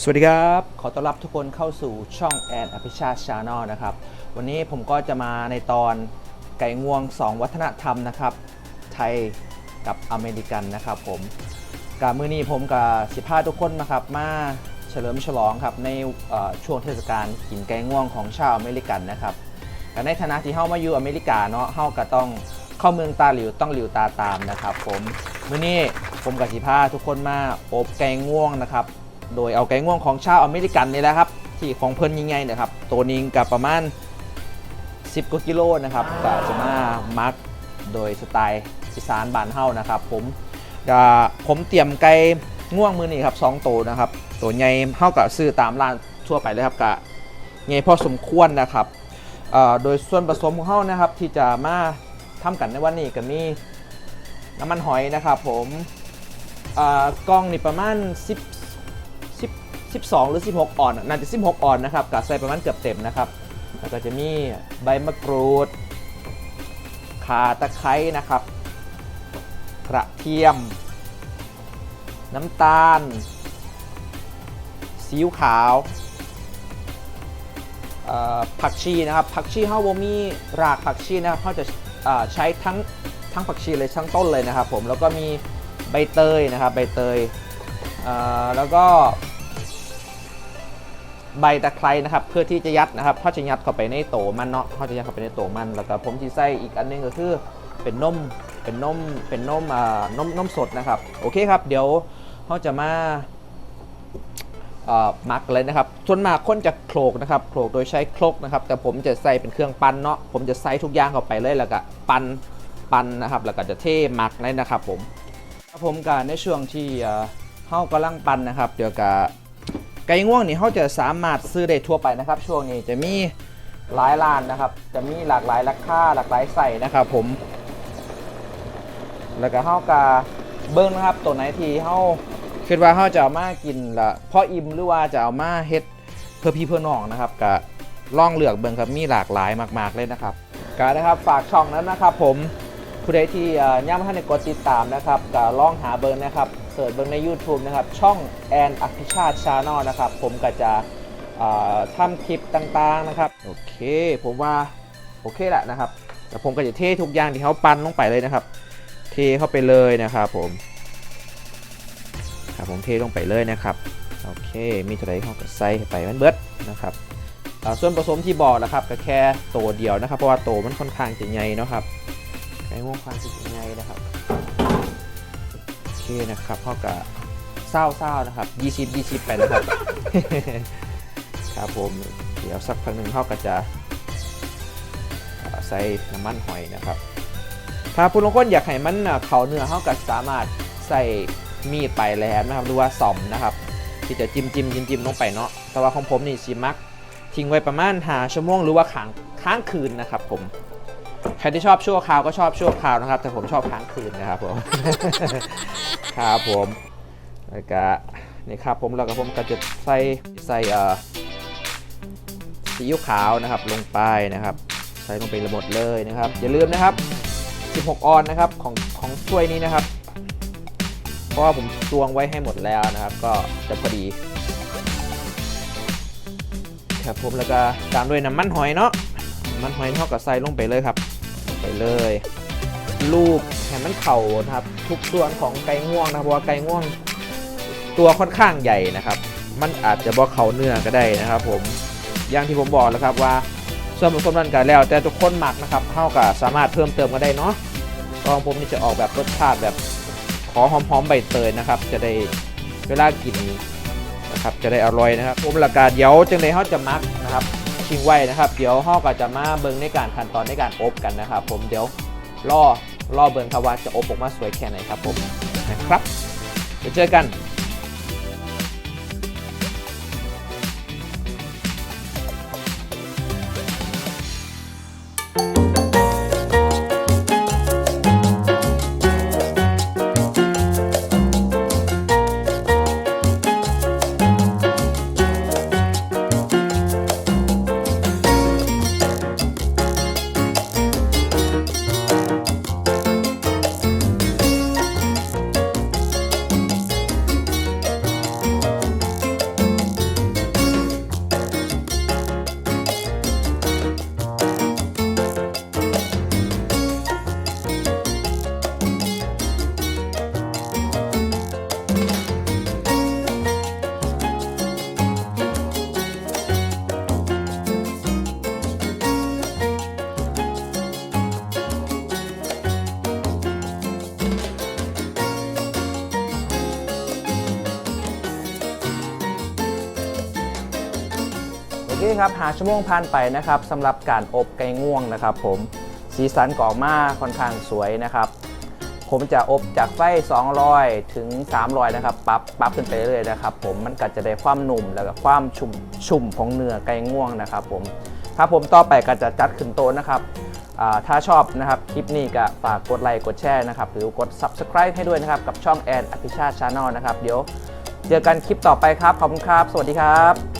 สวัสดีครับ ขอต้อนรับทุกคนเข้าสู่ช่องแอนอภิชาชาแนลนะครับ วันนี้ผมก็จะมาในตอนไก่งวง 2 วัฒนธรรมนะครับ ไทยกับอเมริกันนะครับผมกามือนี้ผมกับสิพาทุกคนนะครับมาเฉลิมฉลองครับในช่วงเทศกาลกินไก่งวงของชาวอเมริกันนะครับแต่ในฐานะที่เฮามาอยู่อเมริกาเนาะเฮาก็ต้องเข้าเมืองตาหลิวต้องหลิวตาตามนะครับ ผมมื้อนี้ผมกับสิพาทุกคนมาอบไก่งวงนะครับ โดยเอาไก่ง่วงของชาวอเมริกันนี่แหละครับ ที่ของเพิ่นยังไงนะครับ ตัวนี้กับประมาณ 10กว่ากิโลนะครับก็จะมามักโดยสไตล์อีสานบานเฮานะครับ ผมผมเตรียมไก่ง่วงมือนี่ครับสองตัวนะครับ ตัวใหญ่เฮากับซื้อตามร้านทั่วไปเลยครับกะใหญ่พอสมควรนะครับโดยส่วนผสมของเฮานะครับ ที่จะมาทำกันในวันนี้ก็มีน้ำมันหอยนะครับ ผมกล้องนี่ประมาณ10 12 หรือ 16อ่อนน่าจะ 16อ่อนนะครับกะใส่ประมาณเกือบเต็มนะครับ แล้วก็จะมีใบมะกรูดข่าตะไคร้นะครับ กระเทียม น้ำตาลซีอิ๊วขาวผักชีนะครับผักชีเฮาบ่มีรากผักชีนะครับเขาจะใช้ทั้งทั้งผักชีเลยทั้งต้นเลยนะครับผมแล้วก็มีใบเตยนะครับใบเตยเแล้วก็ ใบตะไคร้นะครับเพื่อที่จะยัดนะครับเขาจะยัดเข้าไปในโตมันเนาะเขาจะยัดเข้าไปในโตมันแล้วก็ผมที่ใส่อีกอันนึงก็คือเป็นนมเป็นนมเป็นนมอ่านมนมสดนะครับโอเคครับ เดี๋ยวเขาจะมาอ่อหมักเลยนะครับส่วนมากคนจะโขลกนะครับโขลกโดยใช้ครกนะครับ แต่ผมจะใส่เป็นเครื่องปั้นเนาะผมจะใส่ทุกอย่างเข้าไปเลยแล้วก็ปั้นปั้นนะครับแล้วก็จะเทหมักเลยนะครับผมผมก็ในช่วงที่เอ่อเขากำลังปั้นนะครับ เดี๋ยวก็ ไก่ง่วงนี่เขาจะสามารถซื้อได้ทั่วไปนะครับ ช่วงนี้จะมีหลายร้านนะครับ จะมีหลากหลายราคาหลากหลายใส่นะครับผม แล้วก็เฮากาเบิ้งนะครับตัวไหนที่เฮาคิดว่าเฮาจะเอามากินละเพราะอิ่มหรือว่าจะเอามาเฮ็ดเพื่อพี่เพื่อน้องนะครับก็ล่องเลือกเบิ้งครับมีหลากหลายมาก ๆเลยนะครับก็นะครับฝากช่องนั้นนะครับ ผมผู้ใดที่ย่ามาท่านในกดติดตามนะครับก็ล่องหาเบิ้งนะครับ เสิร์ชเบิ้งใน YouTube นะครับ ช่องแอนอภิชาติชาแนลนะครับ ผมก็จะทำคลิปต่างๆนะครับ โอเค ผมว่า โอเคแหละนะครับแต่ผมก็จะเททุกอย่างที่เขาปั้นลงไปเลยนะครับ เทเข้าไปเลยนะครับผมครับผมเทลงไปเลยนะครับ โอเค มีเท่าไรเขาก็ใส่ไปมันเบิดนะครับส่วนผสมที่บอกนะครับก็แค่ตัวเดียวนะครับ เพราะว่าโตวมันค่อนข้างจะใหญ่นะครับไก่ม่วงควานจะใหญ่นะครับ เคนะครับเขาก็เศร้าเศร้าๆนะครับ20 20ไปนะครับ ครับผม เดี๋ยวสักพักหนึ่งเขาก็จะใส่น้ำมันหอยนะครับ ถ้าผู้ลงคนอยากให้มันเขาเนื้อเขาก็สามารถใส่มีดไปแหลมนะครับหรือว่าสอมนะครับที่จะจิ้มจิ้มจิ้มจิ้มลงไปเนาะแต่ว่าของผมนี่ชิมักทิ้งไว้ประมาณหาชั่วโมงหรือว่าค้างค้างคืนนะครับผม ใครที่ชอบชั่วคราวก็ชอบชั่วคราวนะครับ แต่ผมชอบค้างคืนนะครับผมครับผมแล้วก็นี่ครับผมแล้วก็ผมก็จะใส่ใส่เอ่อซีอิ๊วขาวนะครับลงไปนะครับ ใส่ลงไปหมดเลยนะครับ อย่าลืมนะครับ 16 ออนนะครับของของถ้วยนี้นะครับ เพราะว่าผมตวงไว้ให้หมดแล้วนะครับ ก็จะพอดีครับผมแล้วก็ตามด้วยน้ำมันหอยเนาะน้ำมันหอยเท่ากับใส่ลงไปเลยครับ ไปเลยลูกให้มันเข่านะครับ ทุกส่วนของไก่ง่วงนะครับเพราะว่าไก่ง่วงตัวค่อนข้างใหญ่นะครับ มันอาจจะบอกเขาเนื้อก็ได้นะครับ ผมอย่างที่ผมบอกแล้วครับว่าส่วนผสมนั้นกันแล้ว แต่ทุกคนหมักนะครับเท่ากับสามารถเพิ่มเติมกันได้เนาะกองผมนี่จะออกแบบรสชาติแบบขอหอมๆใบเตยนะครับ จะได้เวลากินนะครับจะได้อร่อยนะครับผมหลักการเดี๋ยวจังเลยเขาจะมัก ทิ้งไว้นะครับ เดี๋ยวฮอกก็จะมาเบิ้งในการขั้นตอนในการอบกันนะครับผมเดี๋ยวรอรอเบิ้งครับว่าจะอบออกมาสวยแค่ไหนครับผมนะครับเดี๋ยวเจอกัน เคครับหาชั่วโมงผ่านไปนะครับสำหรับการอบไก่ง่วงนะครับ ผมสีสันก่อมาค่อนข้างสวยนะครับ ผมจะอบจากไฟ 200 ถึง 300 นะครับปรับปรับขึ้นไปเรื่อยๆนะครับ ผมมันก็จะได้ความหนุ่มแล้วก็ความชุ่มชุ่มของเนื้อไก่ง่วงนะครับ ผมครับผมต่อไปก็จะจัดขึ้นโต๊ะนะครับถ้าชอบนะครับคลิปนี้ก็ฝากกดไลค์กดแชร์นะครับ หรือกด subscribe ให้ด้วยนะครับ กับช่องแอนอภิชาติชาแนลนะครับ เดี๋ยวเจอกันคลิปต่อไปครับ ขอบคุณครับ สวัสดีครับ